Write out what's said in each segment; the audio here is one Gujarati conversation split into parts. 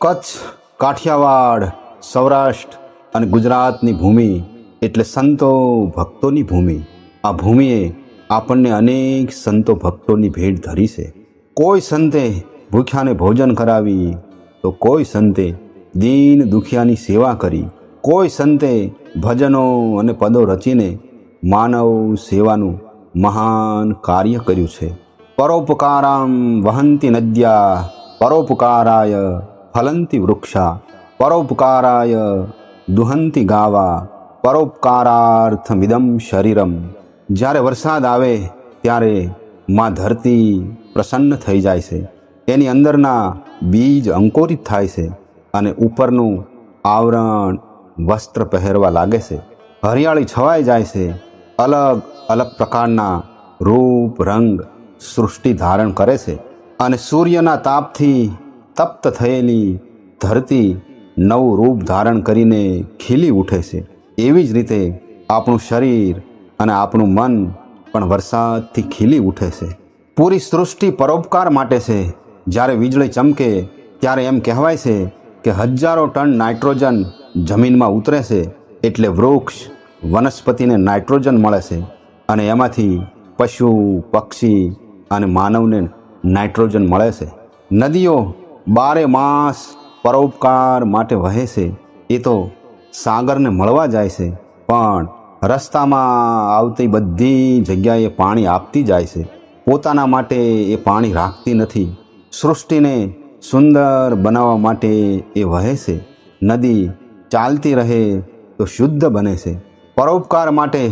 કચ્છ, કાઠિયાવાડ, સૌરાષ્ટ્ર અને ગુજરાતની ભૂમિ એટલે સંતો ભક્તોની ભૂમિ. આ ભૂમિએ આપણને અનેક સંતો ભક્તોની ભેટ ધરી છે. કોઈ સંતે ભૂખ્યાને ભોજન કરાવી, તો કોઈ સંતે દીન દુખિયાની સેવા કરી. કોઈ સંતે ભજનો અને પદો રચીને માનવ સેવાનું મહાન કાર્ય કર્યું છે. પરોપકારામ વહંતી નદ્યા, પરોપકારાય ફલંતી વૃક્ષા પરોપકારાય દુહંતી ગાવા પરોપકારાર્થમિદમ શરીરમ જ્યારે વરસાદ આવે ત્યારે માં ધરતી પ્રસન્ન થઈ જાય છે એની અંદરના બીજ અંકુરિત થાય છે અને ઉપરનું આવરણ વસ્ત્ર પહેરવા લાગે છે હરિયાળી છવાઈ જાય છે અલગ અલગ પ્રકારના રૂપ રંગ સૃષ્ટિ ધારણ કરે છે અને સૂર્યના તાપથી તપ્ત થયેલી ધરતી નવું રૂપ ધારણ કરીને ખીલી ઉઠે છે. એવી જ રીતે આપણું શરીર અને આપણું મન પણ વરસાદથી ખીલી ઉઠે છે. પૂરી સૃષ્ટિ પરોપકાર માટે છે. જ્યારે વીજળી ચમકે, ત્યારે એમ કહેવાય છે કે હજારો ટન નાઇટ્રોજન જમીનમાં ઉતરે છે, એટલે વૃક્ષ વનસ્પતિને નાઇટ્રોજન મળે છે અને એમાંથી પશુ, પક્ષી અને માનવને નાઇટ્રોજન મળે છે. નદીઓ બારે માસ પરોપકાર માટે વહે છે. એ તો સાગરને મળવા જાય છે, પણ રસ્તામાં આવતી બધી જગ્યાએ પાણી આપતી જાય છે. પોતાના માટે એ પાણી રાખતી નથી. સૃષ્ટિને સુંદર બનાવવા માટે એ વહે છે. નદી ચાલતી રહે તો શુદ્ધ બને છે. પરોપકાર માટે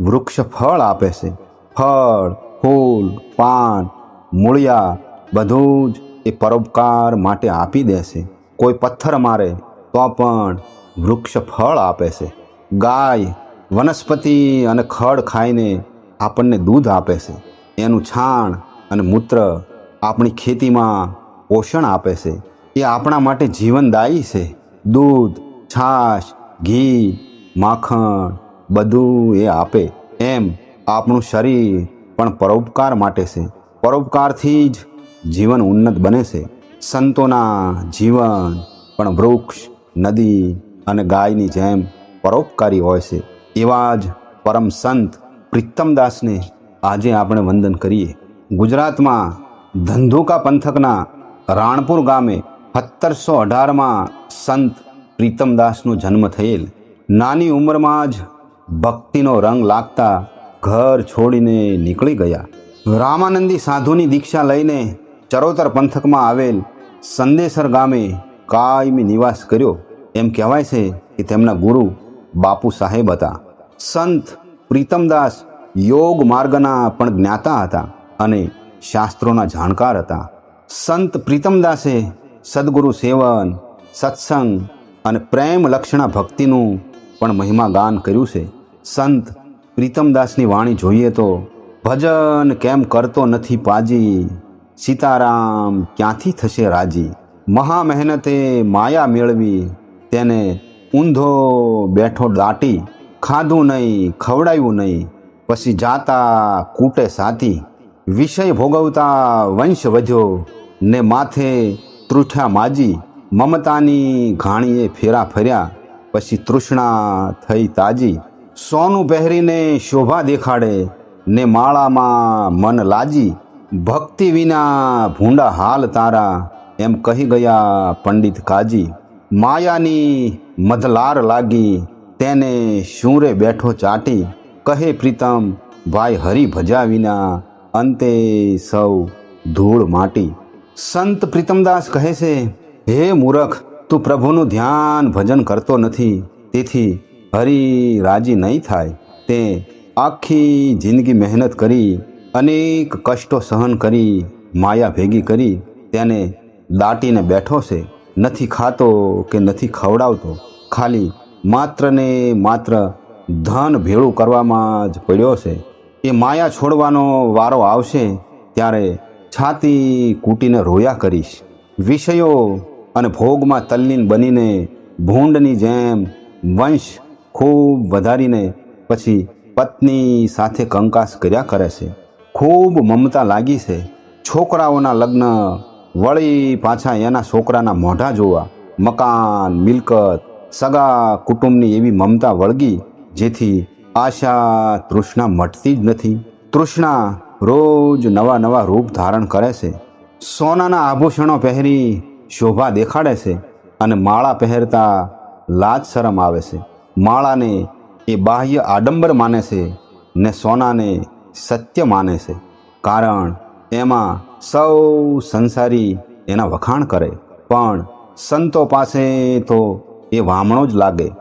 વૃક્ષ ફળ આપે છે. ફળ, ફૂલ, પાન, મૂળિયા બધું જ એ પરોપકાર માટે આપી દે છે કોઈ પથ્થર મારે તો પણ વૃક્ષ ફળ આપે છે. ગાય, વનસ્પતિ અને ખડ ખાઈને આપણને દૂધ આપે છે. એનું છાણ અને મૂત્ર આપણી ખેતીમાં પોષણ આપે છે. એ આપણા માટે જીવનદાયી છે. દૂધ, છાશ, ઘી, માખણ બધું એ આપે. એમ આપણું શરીર પણ પરોપકાર માટે છે. પરોપકારથી જ જીવન ઉન્નત બને છે. સંતોના જીવન પણ વૃક્ષ, નદી અને ગાયની જેમ પરોપકારી હોય છે. એવા જ પરમ સંત પ્રીતમદાસને આજે આપણે વંદન કરીએ. ગુજરાતમાં ધંધુકા પંથકના રાણપુર ગામે સત્તરસો અઢારમાં સંત પ્રીતમદાસનો જન્મ થયેલ. નાની ઉંમરમાં જ ભક્તિનો રંગ લાગતા ઘર છોડીને નીકળી ગયા. રામાનંદી સાધુની દીક્ષા લઈને ચરોતર પંથકમાં આવેલ સંદેસર ગામે કાયમી નિવાસ કર્યો. એમ કહેવાય છે કે તેમના ગુરુ બાપુ સાહેબ હતા. સંત પ્રીતમદાસ યોગ માર્ગના પણ જ્ઞાતા હતા અને શાસ્ત્રોના જાણકાર હતા. સંત પ્રીતમદાસે સદગુરુ સેવન, સત્સંગ અને પ્રેમ લક્ષણા ભક્તિનું પણ મહિમા ગાન કર્યું છે. સંત પ્રીતમદાસની વાણી જોઈએ તો, ભજન કેમ કરતો નથી પાજી? સીતારામ ક્યાંથી થશે રાજી? મહા મહેનતે માયા મેળવી, તેને ઊંધો બેઠો દાટી, ખાધું નહીં, ખવડાવ્યું નહીં, પછી જાતા કૂટે સાતી વિષય ભોગવતા વંશ વધ્યો, ને માથે તૃઠ્યા માજી. મમતાની ઘાણીએ ફેરા ફર્યા, પછી તૃષ્ણા થઈ તાજી. સોનું પહેરીને શોભા દેખાડે, ને માળામાં મન લાજી. ભક્તિ વિના ભૂંડા હાલ તારા, એમ કહી ગયા પંડિત કાજી. માયાની મધલાર લાગી, તેને શૂરે બેઠો ચાટી. કહે પ્રીતમ, ભાઈ હરી ભજા વિના અંતે સૌ ધૂળ માટી. સંત પ્રીતમદાસ કહે છે, હે મૂરખ, તું પ્રભુનું ધ્યાન ભજન કરતો નથી. તેથી હરી રાજી નહીં થાય. તે આખી જિંદગી મહેનત કરી અનેક કષ્ટો સહન કરી, માયા ભેગી કરી તેને દાટીને બેઠો છે. નથી ખાતો કે નથી ખવડાવતો, ખાલી માત્ર ને માત્ર ધન ભેળું કરવામાં જ પડ્યો છે. એ માયા છોડવાનો વારો આવશે ત્યારે છાતી કૂટીને રોયા કરીશ. વિષયો અને ભોગમાં તલ્લીન બનીને ભૂંડની જેમ વંશ ખૂબ વધારીને પછી પત્ની સાથે કંકાસ કર્યા કરે છે. ખૂબ મમતા લાગી છે. છોકરાઓના લગ્ન, વળી પાછા એના છોકરાના મોઢા જોવા, મકાન, મિલકત, સગા કુટુંબની એવી મમતા વળગી, જેથી આશા તૃષ્ણા મટતી જ નથી. તૃષ્ણા રોજ નવા નવા રૂપ ધારણ કરે છે. સોનાના આભૂષણો પહેરી શોભા દેખાડે છે અને માળા પહેરતા લાજ શરમ આવે છે. માળાને એ બાહ્ય આડંબર માને છે ને સોનાને સત્ય માને છે. કારણ એમાં સૌ સંસારી એના વખાણ કરે. પણ સંતો પાસે તો એ વામણો જ લાગે.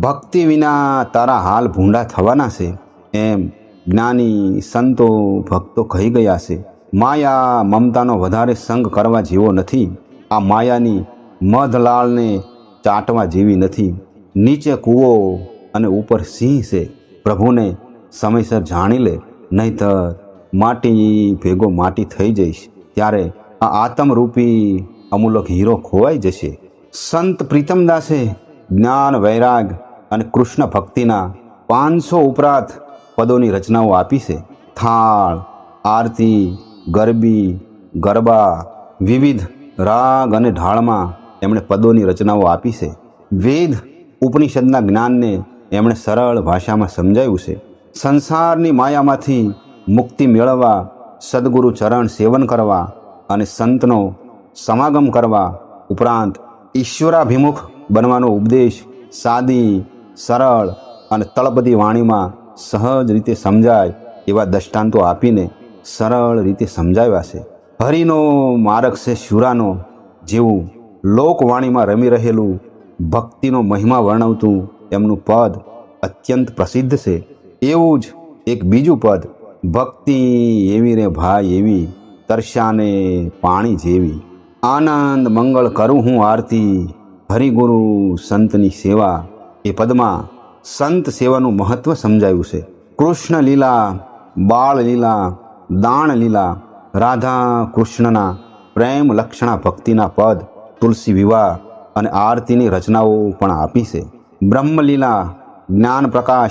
ભક્તિ વિના તારા હાલ ભૂંડા થવાના છે. એમ જ્ઞાની સંતો ભક્તો કહી ગયા છે. માયા મમતાનો વધારે સંગ કરવા જેવો નથી. આ માયાની મધલાળને ચાટવા જેવી નથી. નીચે કૂવો અને ઉપર સિંહ છે. પ્રભુને સમયસર જાણી લે. નહીતર માટી ભેગો માટી થઈ જઈશ. ત્યારે આ આતમરૂપી અમૂલક હીરો ખોવાઈ જશે. સંત પ્રીતમદાસે જ્ઞાન, વૈરાગ અને કૃષ્ણ ભક્તિના પાંચસો ઉપરાંત પદોની રચનાઓ આપી છે. થાળ, આરતી, ગરબી, ગરબા, વિવિધ રાગ અને ઢાળમાં એમણે પદોની રચનાઓ આપી છે. વેદ ઉપનિષદના જ્ઞાનને એમણે સરળ ભાષામાં સમજાવ્યું છે. સંસારની માયામાંથી મુક્તિ મેળવવા, સદગુરુ ચરણ સેવન કરવા અને સંતનો સમાગમ કરવા ઉપરાંત ઈશ્વરાભિમુખ બનવાનો ઉપદેશ સાદી, સરળ અને તળપદી વાણીમાં સહજ રીતે સમજાય એવા દૃષ્ટાંતો આપીને સરળ રીતે સમજાવ્યા છે. હરિનો મારક છે શુરાનો, જેવું લોકવાણીમાં રમી રહેલું ભક્તિનો મહિમા વર્ણવતું એમનું પદ અત્યંત પ્રસિદ્ધ છે. એવું જ એક બીજું પદ, ભક્તિ એવી રે ભાઈ એવી, તરસાને પાણી જેવી. આનંદ, મંગળ કરું હું આરતી, હરિગુરુ સંતની સેવા. એ પદમાં સંત સેવાનું મહત્વ સમજાયું છે. કૃષ્ણ લીલા, બાળ લીલા, દાણ લીલા, રાધા કૃષ્ણના પ્રેમ લક્ષણા ભક્તિના પદ, તુલસી વિવાહ અને આરતીની રચનાઓ પણ આપી છે. બ્રહ્મલીલા જ્ઞાન પ્રકાશ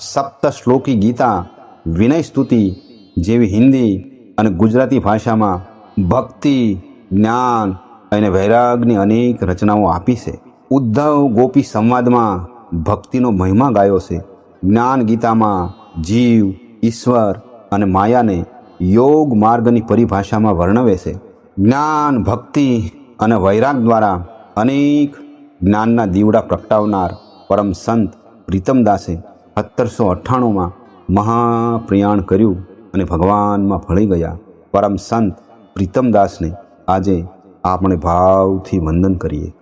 સપ્ત શ્લોકી ગીતા, વિનય સ્તુતિ જેવી હિન્દી અને ગુજરાતી ભાષામાં ભક્તિ, જ્ઞાન અને વૈરાગની અનેક રચનાઓ આપી છે. ઉદ્ધવ ગોપી સંવાદમાં ભક્તિનો મહિમા ગાયો છે. જ્ઞાન ગીતામાં જીવ, ઈશ્વર અને માયાને યોગ માર્ગની પરિભાષામાં વર્ણવે છે. જ્ઞાન, ભક્તિ અને વૈરાગ દ્વારા અનેક જ્ઞાનના દીવડા પ્રગટાવનાર પરમ સંત પ્રીતમદાસે સત્તરસો અઠ્ઠાણુંમાં મહાપ્રયાણ કર્યું અને ભગવાનમાં ભળી ગયા. પરમ સંત પ્રીતમદાસને આજે આપણે ભાવથી વંદન કરીએ.